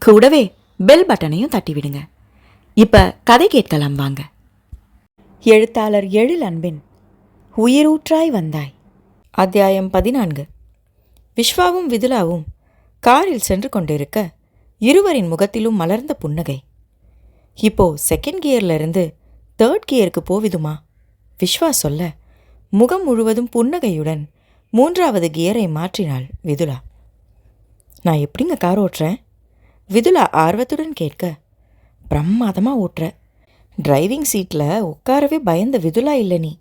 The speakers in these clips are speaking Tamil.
கூடவே பெல் பட்டனையும் தட்டிவிடுங்க. இப்போ இப்ப கதை கேட்கலாம் வாங்க. எழுத்தாளர் எழில் அன்பின் உயிரூற்றாய் வந்தாய். அத்தியாயம் பதினான்கு. விஸ்வாவும் விதுலாவும் காரில் சென்று கொண்டிருக்க இருவரின் முகத்திலும் மலர்ந்த புன்னகை. இப்போ செகண்ட் கியர்லிருந்து தேர்ட் கியருக்கு போவிதுமா? விஸ்வா சொல்ல முகம் முழுவதும் புன்னகையுடன் மூன்றாவது கியரை மாற்றினாள் விதுலா. நான் எப்படிங்க கார் ஓட்டுறேன்? விதுலா ஆர்வத்துடன் கேட்க பிரமாதமாக ஓட்டுற. டிரைவிங் சீட்டில் உட்காரவே பயந்த விதுலா இல்லை நீ.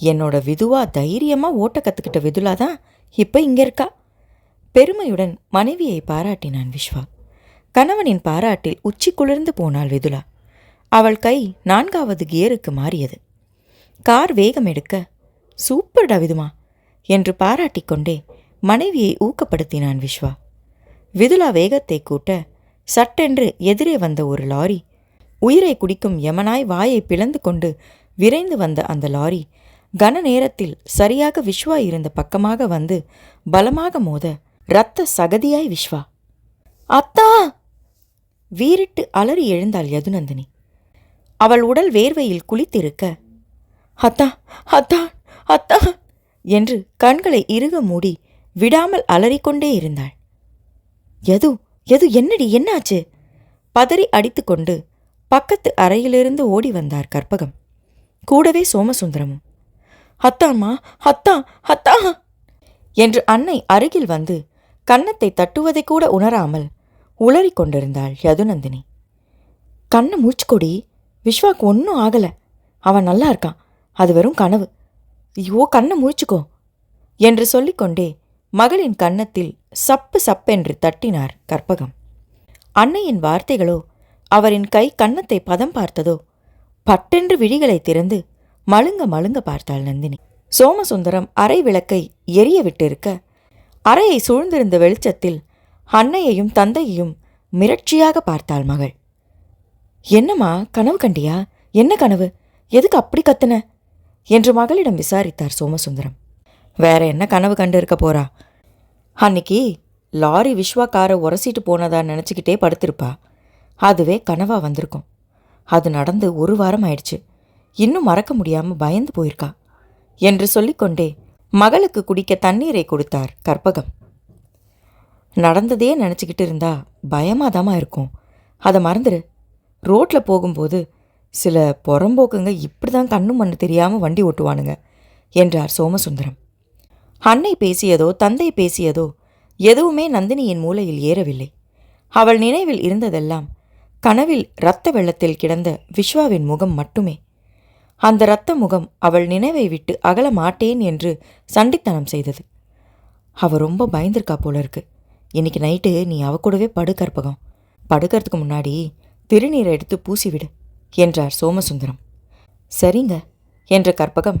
என்னோட விதுவா தைரியமாக ஓட்ட கற்றுக்கிட்ட விதுலா தான் இப்போ இங்கே இருக்கா? பெருமையுடன் மனைவியை பாராட்டினான் விஸ்வா. கணவனின் பாராட்டில் உச்சி குளிர்ந்து போனாள் விதுலா. அவள் கை நான்காவது கியருக்கு மாறியது. கார் வேகம் எடுக்க சூப்பர்டா விதுமா என்று பாராட்டிக் கொண்டே மனைவியை ஊக்கப்படுத்தினான் விஸ்வா. விதுலா வேகத்தை கூட்ட சட்டென்று எதிரே வந்த ஒரு லாரி. உயிரை குடிக்கும் யமனாய் வாயை பிளந்து கொண்டு விரைந்து வந்த அந்த லாரி. கன நேரத்தில் சரியாக விஸ்வா இருந்த பக்கமாக வந்து பலமாக மோத இரத்த சகதியாய் விஸ்வா அத்தா! வீரிட்டு அலறி எழுந்தாள் யதுநந்தினி. அவள் உடல் வேர்வையில் குளித்திருக்க அத்தா அத்தா அத்தா! என்று கண்களை இறுக மூடி விடாமல் அலறிக்கொண்டே இருந்தாள். எது எது என்னடி என்னாச்சு? பதறி அடித்துக்கொண்டு பக்கத்து அறையிலிருந்து ஓடி வந்தார் கற்பகம். கூடவே சோமசுந்தரமும். ஹத்தாம்மா ஹத்தா ஹத்தா என்று அன்னை அருகில் வந்து கன்னத்தை தட்டுவதை கூட உணராமல் உளறிக் கொண்டிருந்தாள் யதுநந்தினி. கண்ணை மூச்சுக்கொடி விஸ்வாக்கு ஒன்றும் ஆகல. அவன் நல்லா இருக்கான். அது வெறும் கனவு. ஐயோ கண்ணை முழிச்சுக்கோ என்று சொல்லிக்கொண்டே மகளின் கன்னத்தில் சப்பு சப்பென்று தட்டினார் கற்பகம். அன்னையின் வார்த்தைகளோ அவரின் கை கன்னத்தை பதம் பார்த்ததோ பட்டென்று விழிகளை திறந்து மழுங்க மழுங்க பார்த்தாள் நந்தினி. சோமசுந்தரம் அறை விளக்கை எரிய விட்டிருக்க அறையை சூழ்ந்திருந்த வெளிச்சத்தில் அன்னையையும் தந்தையையும் மிரட்சியாக பார்த்தாள் மகள். என்னம்மா கனவு கண்டியா? என்ன கனவு? எதுக்கு அப்படி கத்துன? என்று மகளிடம் விசாரித்தார் சோமசுந்தரம். வேற என்ன கனவு கண்டு இருக்க போறா? அன்னைக்கு லாரி விஸ்வா காரை உரசிட்டு போனதா நினச்சிக்கிட்டே படுத்திருப்பா. அதுவே கனவாக வந்திருக்கும். அது நடந்து ஒரு வாரம் ஆயிடுச்சு. இன்னும் மறக்க முடியாமல் பயந்து போயிருக்கா. என்று சொல்லிக்கொண்டே மகளுக்கு குடிக்க தண்ணீரை கொடுத்தார் கற்பகம். நடந்ததே நினச்சிக்கிட்டு இருந்தா பயமாதாமா இருக்கும். அதை மறந்துடு ரோட்டில் போகும்போது சில புறம்போக்குங்க இப்படி தான் கண்ணு மண்ணு தெரியாமல் வண்டி ஓட்டுவானுங்க என்றார் சோமசுந்தரம். அன்னை பேசியதோ தந்தை பேசியதோ எதுவுமே நந்தினியின் மூளையில் ஏறவில்லை. அவள் நினைவில் இருந்ததெல்லாம் கனவில் இரத்த வெள்ளத்தில் கிடந்த விஸ்வாவின் முகம் மட்டுமே. அந்த இரத்த முகம் அவள் நினைவை விட்டு அகல மாட்டேன் என்று சண்டித்தனம் செய்தது. அவ ரொம்ப பயந்திருக்கா போல இருக்கு இன்னைக்கு நைட்டு நீ அவ கூடவே படு கற்பகம். படுக்கிறதுக்கு முன்னாடி திருநீரை எடுத்து பூசிவிடு என்றார் சோமசுந்தரம். சரிங்க என்ற கற்பகம்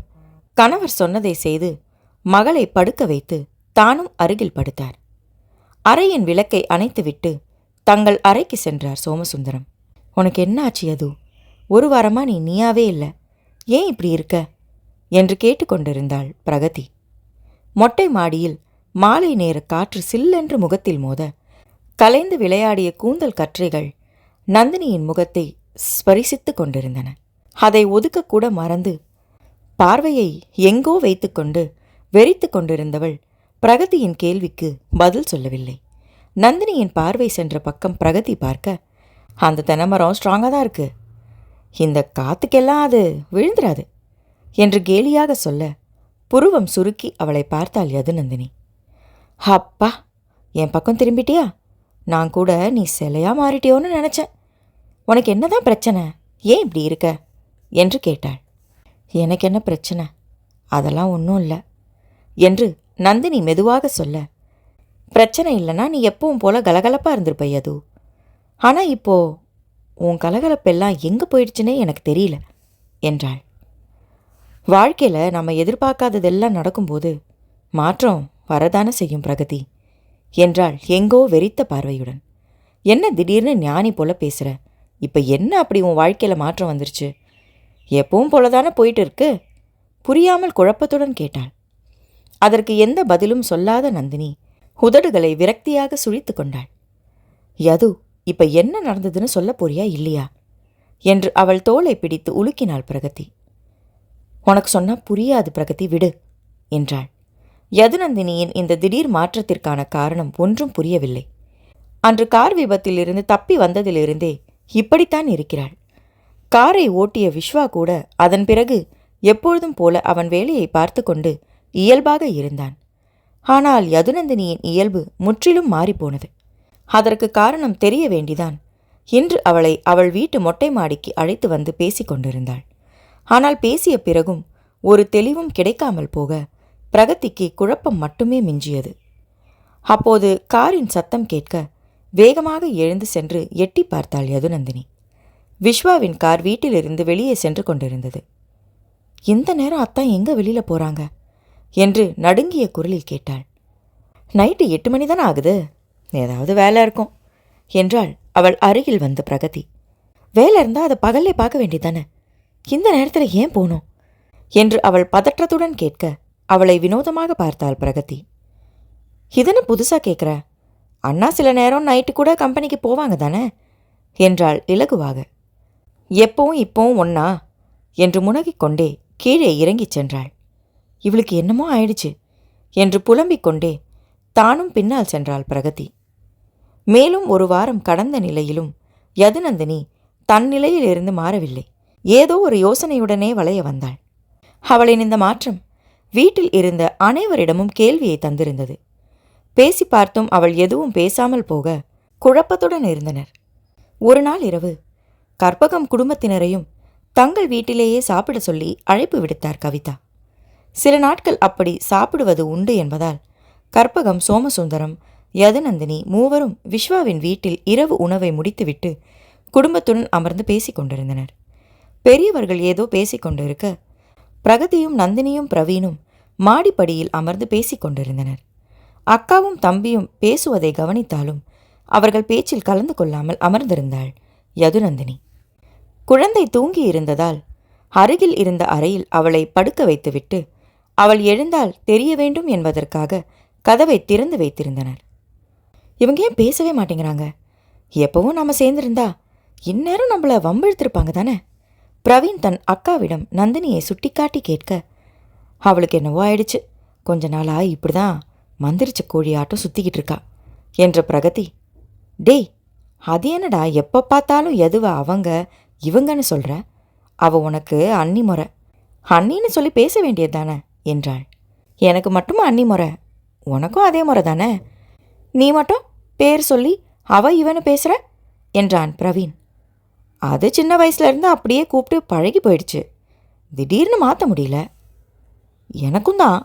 கணவர் சொன்னதை செய்து மகளை படுக்க வைத்து தானும் அருகில் படுத்தார். அறையின் விளக்கை அணைத்துவிட்டு தங்கள் அறைக்கு சென்றார் சோமசுந்தரம். உனக்கு என்ன ஆச்சு அது ஒரு வாரமா நீ நீயாவே இல்லை. ஏன் இப்படி இருக்க? என்று கேட்டுக்கொண்டிருந்தாள் பிரகதி. மொட்டை மாடியில் மாலை நேர காற்று சில்லென்று முகத்தில் மோத கலைந்து விளையாடிய கூந்தல் கற்றைகள் நந்தினியின் முகத்தை ஸ்பரிசித்து கொண்டிருந்தன. அதை ஒதுக்கக்கூட மறந்து பார்வையை எங்கோ வைத்துக்கொண்டு வெறித்து கொண்டிருந்தவள் பிரகதியின் கேள்விக்கு பதில் சொல்லவில்லை. நந்தினியின் பார்வை சென்ற பக்கம் பிரகதி பார்க்க அந்த தென்னமரம் ஸ்ட்ராங்காக தான் இருக்கு. இந்த காத்துக்கெல்லாம் அது விழுந்துராது என்று கேலியாக சொல்ல புருவம் சுருக்கி அவளை பார்த்தாள் யதுநந்தினி அப்பா என் பக்கம் திரும்பிட்டியா? நான் கூட நீ சிலையா மாறிட்டியோன்னு நினச்சேன். உனக்கு என்னதான் பிரச்சனை? ஏன் இப்படி இருக்க? என்று கேட்டாள். எனக்கு என்ன பிரச்சனை? அதெல்லாம் ஒன்றும் இல்லை. என்று நந்தினி மெதுவாக சொல்ல பிரச்சனை இல்லைன்னா நீ எப்பவும் போல கலகலப்பாக இருந்திருப்பைய அது ஆனால் இப்போ உன் கலகலப்பெல்லாம் எங்கே போயிடுச்சுன்னே எனக்கு தெரியல என்றாள். வாழ்க்கையில் நம்ம எதிர்பார்க்காததெல்லாம் நடக்கும்போது மாற்றம் வரதான செய்யும் பிரகதி என்றாள் எங்கோ வெறித்த பார்வையுடன். என்ன திடீர்னு ஞானி போல பேசுகிற இப்போ என்ன அப்படி உன் வாழ்க்கையில் மாற்றம் வந்துருச்சு? எப்பவும் போல தானே போயிட்டு இருக்கு? புரியாமல் குழப்பத்துடன் கேட்டாள். அதற்கு எந்த பதிலும் சொல்லாத நந்தினி உதடுகளை விரக்தியாக சுழித்து கொண்டாள். யது இப்ப என்ன நடந்ததுன்னு சொல்லப் போறியா இல்லையா? என்று அவள் தோலை பிடித்து உலுக்கினாள் பிரகதி. உனக்கு சொன்னா புரியாது பிரகதி விடு என்றாள். யதுநந்தினியின் இந்த திடீர் மாற்றத்திற்கான காரணம் ஒன்றும் புரியவில்லை. அன்று கார் விபத்திலிருந்து தப்பி வந்ததிலிருந்தே இப்படித்தான் இருக்கிறாள். காரை ஓட்டிய விஸ்வா கூட அதன் பிறகு எப்பொழுதும் போல அவன் வேலையை பார்த்து கொண்டு இயல்பாக இருந்தான். ஆனால் யதுநந்தினியின் இயல்பு முற்றிலும் மாறிப்போனது. அதற்கு காரணம் தெரிய வேண்டிதான். இன்று அவளை அவள் வீட்டு மொட்டை மாடிக்கு அழைத்து வந்து பேசிக் கொண்டிருந்தாள். ஆனால் பேசிய பிறகும் ஒரு தெளிவும் கிடைக்காமல் போக பிரகதிக்கு குழப்பம் மட்டுமே மிஞ்சியது. அப்போது காரின் சத்தம் கேட்க வேகமாக எழுந்து சென்று எட்டி பார்த்தாள் யதுநந்தினி. விஸ்வாவின் கார் வீட்டிலிருந்து வெளியே சென்று கொண்டிருந்தது. இந்த நேரம் அத்தான் எங்க வெளியில போறாங்க? என்று நடுங்கிய குரலில் கேட்டாள். நைட்டு எட்டு மணி தானே ஆகுது? ஏதாவது வேலை இருக்கும் என்றாள் அவள் அருகில் வந்த பிரகதி. வேலை இருந்தால் அதை பகல்லே பார்க்க வேண்டியதானே இந்த நேரத்தில் ஏன் போகணும்? என்று அவள் பதற்றத்துடன் கேட்க அவளை வினோதமாக பார்த்தாள் பிரகதி. இதனை புதுசாக கேட்குற அண்ணா சில நேரம் நைட்டு கூட கம்பெனிக்கு போவாங்க தானே? என்றாள் இலகுவாக. எப்பவும் இப்போவும் ஒன்னா என்று முனகிக் கொண்டே கீழே இறங்கிச் சென்றாள். இவளுக்கு என்னமோ ஆயிடுச்சு என்று புலம்பிக் கொண்டே தானும் பின்னால் சென்றாள் பிரகதி. மேலும் ஒரு வாரம் கடந்த நிலையிலும் யதுநந்தினி தன் நிலையிலிருந்து மாறவில்லை. ஏதோ ஒரு யோசனையுடனே வளைய வந்தாள். அவளின் இந்த மாற்றம் வீட்டில் இருந்த அனைவரிடமும் கேள்வியை தந்திருந்தது. பேசி பார்த்தும் அவள் எதுவும் பேசாமல் போக குழப்பத்துடன் இருந்தனர். ஒரு நாள் இரவு கற்பகம் குடும்பத்தினரையும் தங்கள் வீட்டிலேயே சாப்பிட சொல்லி அழைப்பு விடுத்தார் கவிதா. சில நாட்கள் அப்படி சாப்பிடுவது உண்டு என்பதால் கற்பகம் சோமசுந்தரம் யதுநந்தினி மூவரும் விஸ்வாவின் வீட்டில் இரவு உணவை முடித்துவிட்டு குடும்பத்துடன் அமர்ந்து பேசிக்கொண்டிருந்தனர். பெரியவர்கள் ஏதோ பேசிக்கொண்டிருக்க பிரகதியும் நந்தினியும் பிரவீனும் மாடிப்படியில் அமர்ந்து பேசிக்கொண்டிருந்தனர். அக்காவும் தம்பியும் பேசுவதை கவனித்தாலும் அவர்கள் பேச்சில் கலந்து கொள்ளாமல் அமர்ந்திருந்தாள் யதுநந்தினி. குழந்தை தூங்கி இருந்ததால் அருகில் இருந்த அறையில் அவளை படுக்க வைத்துவிட்டு அவள் எழுந்தால் தெரிய வேண்டும் என்பதற்காக கதவை திறந்து வைத்திருந்தனர். இவங்க ஏன் பேசவே மாட்டேங்கிறாங்க? எப்பவும் நாம சேர்ந்திருந்தா இந்நேரம் நம்மள வம்பிழுத்திருப்பாங்க தானே? பிரவீன் தன் அக்காவிடம் நந்தினியை சுட்டிக்காட்டி கேட்க அவளுக்கு என்னவோ ஆயிடுச்சு. கொஞ்ச நாளா இப்படிதான் மந்திரிச்ச கோழி ஆட்டம் சுத்திக்கிட்டு இருக்கா என்ற பிரகதி டேய் அது என்னடா? எப்போ பார்த்தாலும் எதுவ அவங்க இவங்கன்னு சொல்ற? அவ உனக்கு அன்னி முறை. அன்னின்னு சொல்லி பேச வேண்டியது தானே? என்றாள். எனக்கு மட்டுமா அன்னி முறை? உனக்கும் அதே முறை தானே? நீ மட்டும் பேர் சொல்லி அவ இவனு பேசுற? என்றான் பிரவீன். அது சின்ன வயசுலேருந்து அப்படியே கூப்பிட்டு பழகி போயிடுச்சு. திடீர்னு மாற்ற முடியல. எனக்கும் தான்.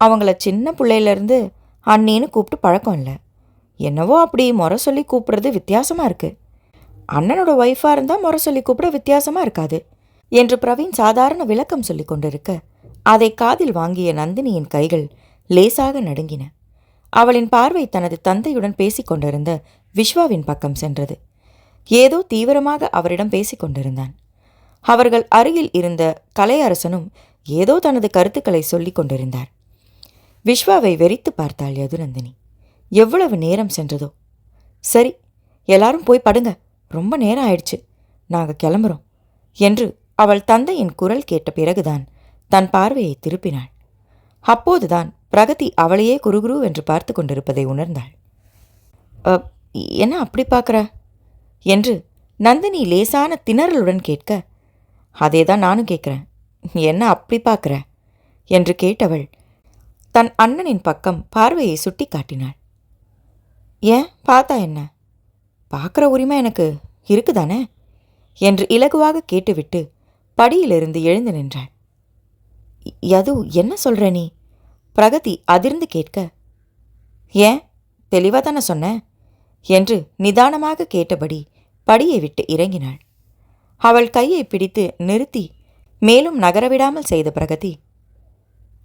அவங்கள சின்ன பிள்ளையிலேருந்து அண்ணின்னு கூப்பிட்டு பழக்கம் இல்லை. என்னவோ அப்படி முறை சொல்லி கூப்பிடுறது வித்தியாசமாக இருக்கு. அண்ணனோட ஒய்ஃபாக இருந்தால் முறை சொல்லி கூப்பிட வித்தியாசமாக இருக்காது என்று பிரவீன் சாதாரண விளக்கம் சொல்லி கொண்டிருக்க அதை காதில் வாங்கிய நந்தினியின் கைகள் லேசாக நடுங்கின. அவளின் பார்வை தனது தந்தையுடன் பேசிக் கொண்டிருந்த விஸ்வாவின் பக்கம் சென்றது. ஏதோ தீவிரமாக அவரிடம் பேசிக் கொண்டிருந்தான். அவர்கள் அருகில் இருந்த கலையரசனும் ஏதோ தனது கருத்துக்களை சொல்லிக் கொண்டிருந்தார். விஸ்வாவை வெறித்து பார்த்தாள் யதுநந்தினி. எவ்வளவு நேரம் சென்றதோ? சரி எல்லாரும் போய் படுங்க. ரொம்ப நேரம் ஆயிடுச்சு. நாங்க கிளம்புறோம் என்று அவள் தந்தையின் குரல் கேட்ட பிறகுதான் தன் பார்வையை திருப்பினாள். அப்போதுதான் பிரகதி அவளையே குருகுரு என்று பார்த்து கொண்டிருப்பதை உணர்ந்தாள். என்ன அப்படி பார்க்குற? என்று நந்தினி லேசான திணறலுடன் கேட்க அதே தான் நானும் கேட்குறேன். என்ன அப்படி பார்க்குற? என்று கேட்டவள் தன் அண்ணனின் பக்கம் பார்வையை சுட்டி காட்டினாள். ஏன்? பார்த்தா என்ன? பார்க்குற உரிமை எனக்கு இருக்குதானே? என்று இலகுவாக கேட்டுவிட்டு படியிலிருந்து எழுந்து நின்றாள். யது என்ன சொல்கிற நீ? பிரகதி அதிர்ந்து கேட்க ஏன்? தெளிவாக தானே சொன்னேன் என்று நிதானமாக கேட்டபடி படியை விட்டு இறங்கினாள். அவள் கையை பிடித்து நிறுத்தி மேலும் நகரவிடாமல் செய்த பிரகதி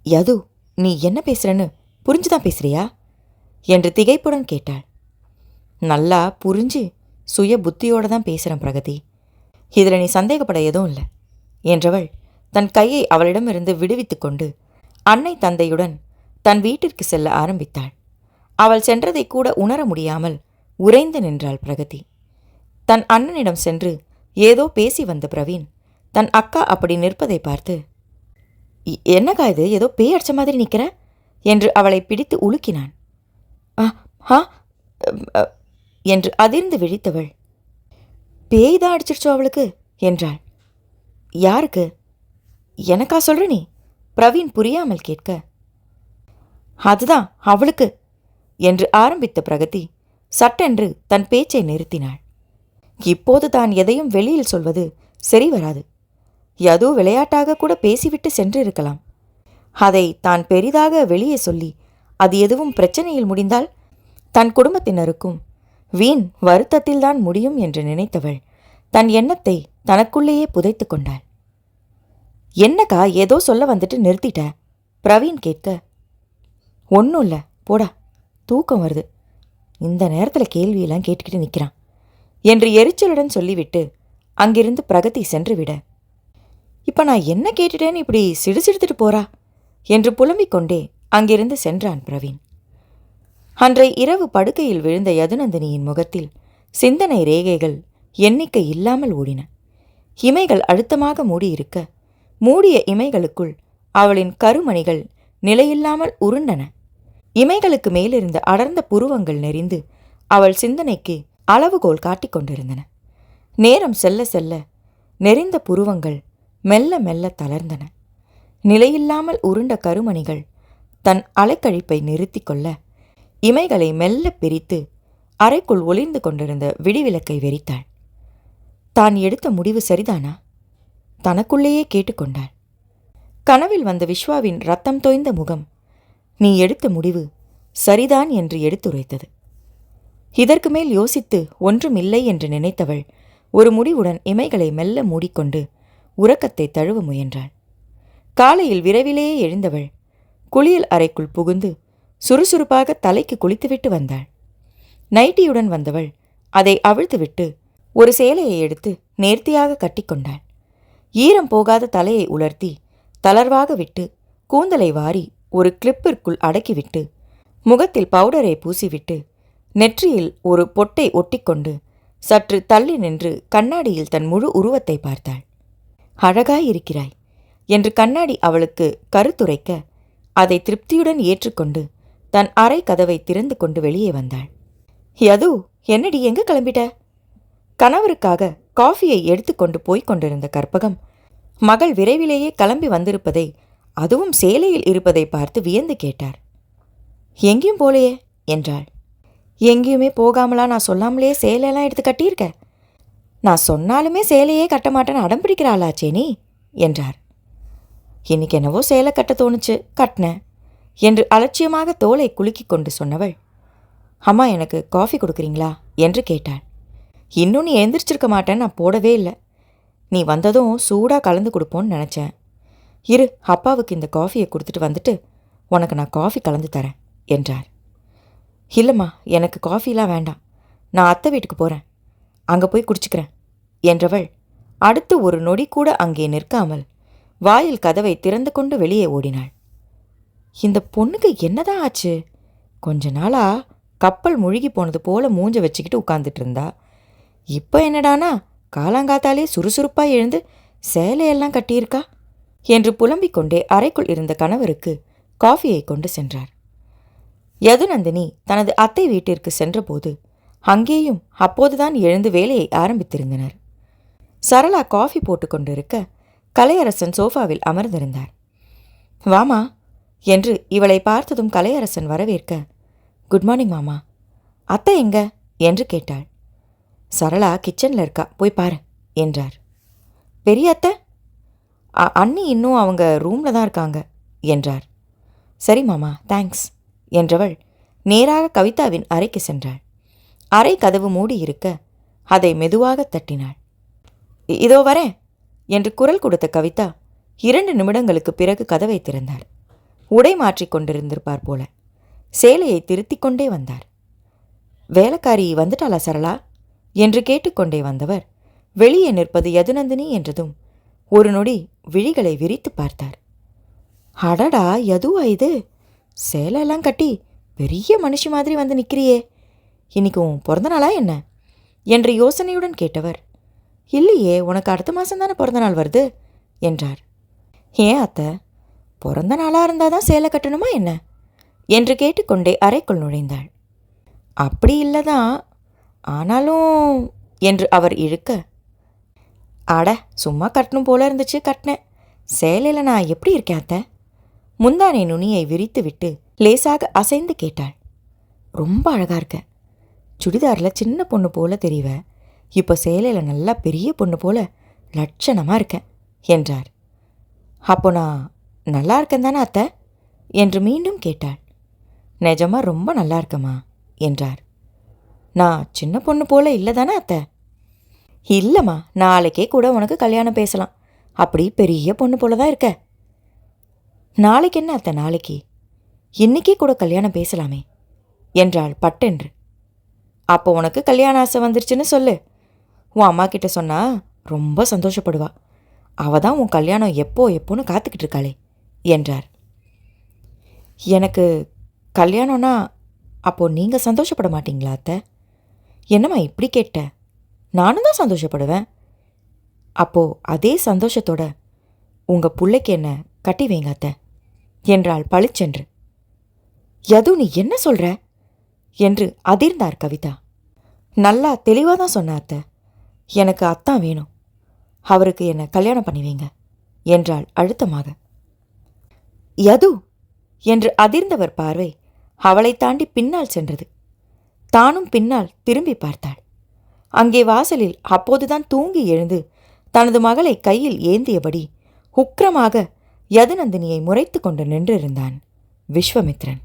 யது நீ என்ன பேசுறன்னு புரிஞ்சுதான் பேசுறியா? என்று திகைப்புடன் கேட்டாள். நல்லா புரிஞ்சு சுய புத்தியோடு தான் பேசுகிறேன் பிரகதி. இதில் நீ சந்தேகப்பட எதுவும் இல்லை என்றவள் தன் கையை அவளிடமிருந்து விடுவித்து கொண்டு அன்னை தந்தையுடன் தன் வீட்டிற்கு செல்ல ஆரம்பித்தாள். அவள் சென்றதை கூட உணர முடியாமல் உறைந்து நின்றாள் பிரகதி. தன் அண்ணனிடம் சென்று ஏதோ பேசி வந்த பிரவீன் தன் அக்கா அப்படி நிற்பதை பார்த்து என்னக்கா இது? ஏதோ பேய் அடிச்ச மாதிரி நிற்கிற என்று அவளை பிடித்து உலுக்கினான். ஆ என்று அதிர்ந்து விழித்தவள். பேய் தான் அடிச்சிடுச்சோ அவளுக்கு? என்றாள். யாருக்கு? எனக்கா சொல்ற நீ? பிரவீன் புரியாமல் கேட்க. அதுதான் அவளுக்கு என்று ஆரம்பித்த பிரகதி சட்டென்று தன் பேச்சை நிறுத்தினாள். இப்போது தான் எதையும் வெளியில் சொல்வது சரி வராது. யதோ விளையாட்டாக கூட பேசிவிட்டு சென்றிருக்கலாம். அதை தான் பெரிதாக வெளியே சொல்லி அது எதுவும் பிரச்சனையில் முடிந்தால் தன் குடும்பத்தினருக்கும் வீண் வருத்தத்தில்தான் முடியும் என்று நினைத்தவள் தன் எண்ணத்தை தனக்குள்ளேயே புதைத்து கொண்டாள். என்னக்கா ஏதோ சொல்ல வந்துட்டு நிறுத்திட்ட? பிரவீன் கேட்க ஒன்றும் இல்லை போடா. தூக்கம் வருது. இந்த நேரத்தில் கேள்வியெல்லாம் கேட்டுக்கிட்டு நிற்கிறான் என்று எரிச்சலுடன் சொல்லிவிட்டு அங்கிருந்து பிரகதி சென்று விட இப்போ நான் என்ன கேட்டுட்டேன்னு இப்படி சிடுசிடுத்துட்டு போறா? என்று புலம்பிக் கொண்டே அங்கிருந்து சென்றான் பிரவீன். அன்றை இரவு படுக்கையில் விழுந்த யதுநந்தினியின் முகத்தில் சிந்தனை ரேகைகள் எண்ணிக்கை இல்லாமல் ஓடின. இமைகள் அழுத்தமாக மூடியிருக்க மூடிய இமைகளுக்குள் அவளின் கருமணிகள் நிலையில்லாமல் உருண்டன. இமைகளுக்கு மேலிருந்த அடர்ந்த புருவங்கள் நெறிந்து அவள் சிந்தனைக்கு அளவுகோல் காட்டிக் கொண்டிருந்தன. நேரம் செல்ல செல்ல நெறிந்த புருவங்கள் மெல்ல மெல்ல தளர்ந்தன. நிலையில்லாமல் உருண்ட கருமணிகள் தன் அலைக்கழிப்பை நிறுத்திக் கொள்ள இமைகளை மெல்ல பிரித்து அறைக்குள் ஒளிந்து கொண்டிருந்த விடிவிளக்கை வெறித்தாள். தான் எடுத்த முடிவு சரிதானா? தனக்குள்ளேயே கேட்டுக்கொண்டாள். கனவில் வந்த விஸ்வாவின் ரத்தம் தோய்ந்த முகம் நீ எடுத்த முடிவு சரிதான் என்று எடுத்துரைத்தது. இதற்கு மேல் யோசித்து ஒன்றும் இல்லை என்று நினைத்தவள் ஒரு முடிவுடன் இமைகளை மெல்ல மூடிக்கொண்டு உறக்கத்தை தழுவ முயன்றாள். காலையில் விரைவிலேயே எழுந்தவள் குளியல் அறைக்குள் புகுந்து சுறுசுறுப்பாக தலைக்கு குளித்துவிட்டு வந்தாள். நைட்டியுடன் வந்தவள் அதை அவிழ்த்துவிட்டு ஒரு சேலையை எடுத்து நேர்த்தியாக கட்டிக்கொண்டாள். ஈரம் போகாத தலையை உலர்த்தி தளர்வாக விட்டு கூந்தலை வாரி ஒரு கிளிப்பிற்குள் அடக்கிவிட்டு முகத்தில் பவுடரை பூசிவிட்டு நெற்றியில் ஒரு பொட்டை ஒட்டிக்கொண்டு சற்று தள்ளி நின்று கண்ணாடியில் தன் முழு உருவத்தை பார்த்தாள். அழகாயிருக்கிறாய் என்று கண்ணாடி அவளுக்கு கருத்துரைக்க அதை திருப்தியுடன் ஏற்றுக்கொண்டு தன் அறை கதவை திறந்து கொண்டு வெளியே வந்தாள். யது என்னடி எங்க கிளம்பிட்ட? கணவருக்காக காஃபியை எடுத்துக்கொண்டு போய்க் கொண்டிருந்த கற்பகம் மகள் விரைவிலேயே கிளம்பி வந்திருப்பதை அதுவும் சேலையில் இருப்பதை பார்த்து வியந்து கேட்டார். எங்கேயும் போலையே என்றாள். எங்கேயுமே போகாமலா நான் சொல்லாமலே சேலையெல்லாம் எடுத்து கட்டியிருக்க? நான் சொன்னாலுமே சேலையே கட்ட மாட்டேன்னு அடம் பிடிக்கிறாளாச்சே நீ என்றார். இன்னைக்கு என்னவோ சேலை கட்ட தோணுச்சு கட்டினேன் என்று அலட்சியமாக தோலை குலுக்கி கொண்டு சொன்னவள். அம்மா எனக்கு காஃபி கொடுக்குறீங்களா? என்று கேட்டாள். இன்னும் நீ எந்திரிச்சிருக்க மாட்டேன்னு நான் போடவே இல்லை. நீ வந்ததும் சூடாக கலந்து கொடுப்போன்னு நினச்சேன். இரு அப்பாவுக்கு இந்த காஃபியை கொடுத்துட்டு வந்துட்டு உனக்கு நான் காஃபி கலந்து தரேன் என்றார். இல்லைம்மா எனக்கு காஃபிலாம் வேண்டாம். நான் அத்தை வீட்டுக்கு போகிறேன் அங்கே போய் குடிச்சுக்கிறேன் என்றவள் அடுத்து ஒரு நொடி கூட அங்கே நிற்காமல் வாயில் கதவை திறந்து கொண்டு வெளியே ஓடினாள். இந்த பொண்ணுக்கு என்னதான் ஆச்சு? கொஞ்ச நாளாக கப்பல் முழுகி போனது போல மூஞ்ச வச்சுக்கிட்டு உட்காந்துட்டு இருந்தா இப்போ என்னடானா? காலாங்காத்தாலே சுறுசுறுப்பாக எழுந்து சேலையெல்லாம் கட்டியிருக்கா? என்று புலம்பிக் கொண்டே அறைக்குள் இருந்த கணவருக்கு காஃபியை கொண்டு சென்றார். யதுநந்தினி தனது அத்தை வீட்டிற்கு சென்றபோது அங்கேயும் அப்போதுதான் எழுந்து வேலையை ஆரம்பித்திருந்தனர். சரளா காஃபி போட்டுக்கொண்டிருக்க கலையரசன் சோஃபாவில் அமர்ந்திருந்தார். வாமா என்று இவளை பார்த்ததும் கலையரசன் வரவேற்க குட் மார்னிங் மாமா. அத்தை எங்க? என்று கேட்டாள். சரளா கிச்சனில் இருக்கா? போய் பாரு என்றார். பெரிய அத்தை அண்ணி இன்னும் அவங்க ரூமில் தான் இருக்காங்க என்றார். சரி மாமா தேங்க்ஸ் என்றவள் நேராக கவிதாவின் அறைக்கு சென்றாள். அறை கதவு மூடி இருக்க அதை மெதுவாக தட்டினாள். இதோ வரேன் என்று குரல் கொடுத்த கவிதா இரண்டு நிமிடங்களுக்கு பிறகு கதவை திறந்தார். உடை மாற்றிக் கொண்டிருந்திருப்பார் போல. சேலையை திருத்திக் கொண்டே வந்தார். வேலைக்காரி வந்துட்டாளா சரளா? என்று கேட்டுக்கொண்டே வந்தவர் வெளியே நிற்பது யதுநந்தினி என்றதும் ஒரு நொடி விழிகளை விரித்து பார்த்தார். அடடா எதுவா இது? சேலையெல்லாம் கட்டி பெரிய மனுஷி மாதிரி வந்து நிற்கிறியே இன்னைக்கு உன் என்ன? என்று யோசனையுடன் கேட்டவர் இல்லையே உனக்கு அடுத்த மாதம் தானே பிறந்த நாள் வருது? என்றார். ஏன் அத்தை பிறந்த நாளாக இருந்தால் தான் சேலை கட்டணுமா என்ன? என்று கேட்டுக்கொண்டே அறைக்குள் நுழைந்தாள். அப்படி இல்லைதான் ஆனாலும் என்று அவர் இழுக்க அட சும்மா கட்டணும் போல இருந்துச்சு கட்டினேன். சேலையில் நான் எப்படி இருக்கேன் அத்தை? முந்தானை நுனியை விரித்து விட்டு லேசாக அசைந்து கேட்டாள். ரொம்ப அழகாக இருக்க. சுடிதாரில் சின்ன பொண்ணு போல தெரிவ. இப்போ சேலையில் நல்லா பெரிய பொண்ணு போல லட்சணமாக இருக்கேன் என்றார். அப்போ நான் நல்லா இருக்கேன் தானே அத்தை? என்று மீண்டும் கேட்டாள். நிஜமா ரொம்ப நல்லா இருக்கம்மா என்றார். நான் சின்ன பொண்ணு போல இல்லை தானே அத்தை? இல்லைம்மா நாளைக்கே கூட உனக்கு கல்யாணம் பேசலாம். அப்படி பெரிய பொண்ணு போல தான் இருக்க. நாளைக்கு என்ன அத்தை நாளைக்கு? இன்னைக்கே கூட கல்யாணம் பேசலாமே என்றாள் பட்டென்று. அப்போ உனக்கு கல்யாண ஆசை வந்துருச்சுன்னு சொல்லு. உன் அம்மா கிட்ட சொன்னா ரொம்ப சந்தோஷப்படுவா. அவ தான் உன் கல்யாணம் எப்போ எப்போன்னு காத்துக்கிட்டு இருக்காளே என்றார். எனக்கு கல்யாணம்னா அப்போ நீங்கள் சந்தோஷப்பட மாட்டீங்களா அத்தை? என்னம்மா இப்படி கேட்ட? நானும் தான் சந்தோஷப்படுவேன். அப்போ அதே சந்தோஷத்தோட உங்கள் பிள்ளைக்கு என்ன கட்டி வைங்க அத்தை என்றாள் பளிச்சென்று. யது நீ என்ன சொல்ற? என்று அதிர்ந்தார் கவிதா. நல்லா தெளிவாக தான் சொன்ன அத்தை எனக்கு அத்தான் வேணும். அவருக்கு என்னை கல்யாணம் பண்ணிவிங்க என்றாள் அழுத்தமாக. யது என்று அதிர்ந்தவர் பார்வை அவளை தாண்டி பின்னால் சென்றது. தானும் பின்னால் திரும்பி பார்த்தாள். அங்கே வாசலில் அப்போதுதான் தூங்கி எழுந்து தனது மகளை கையில் ஏந்தியபடி உக்கிரமாக யதுநந்தினியை முறைத்து கொண்டு நின்றிருந்தான் விஸ்வமித்ரன்.